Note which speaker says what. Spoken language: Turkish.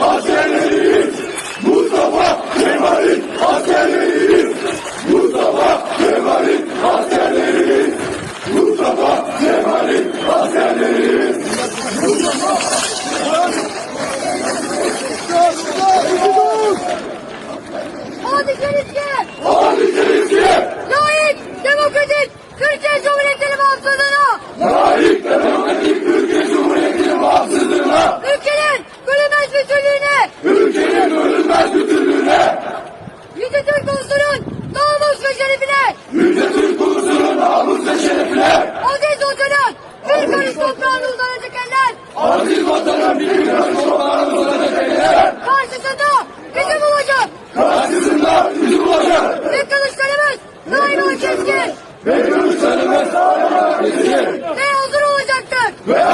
Speaker 1: askerleriyiz. Mustafa Kemal'in askerleriyiz. Mustafa Kemal'in askerleriyiz. Mustafa Kemal'in askerleriyiz. Mustafa Hadi Kerizge! Hadi Kerizge! Layık, demokratik, Türkiye Cumhuriyeti'nin mahsulünü toprağına uzanacak eller. Aziz vatanın bir milyonun toprağına uzanacak eller. Karşısında bizim olacak. Karşısında bizim olacak. Ve kılıçlarımız daima keskin. Ve kılıçlarımız daima keskin. Ve hazır olacaktır. Ve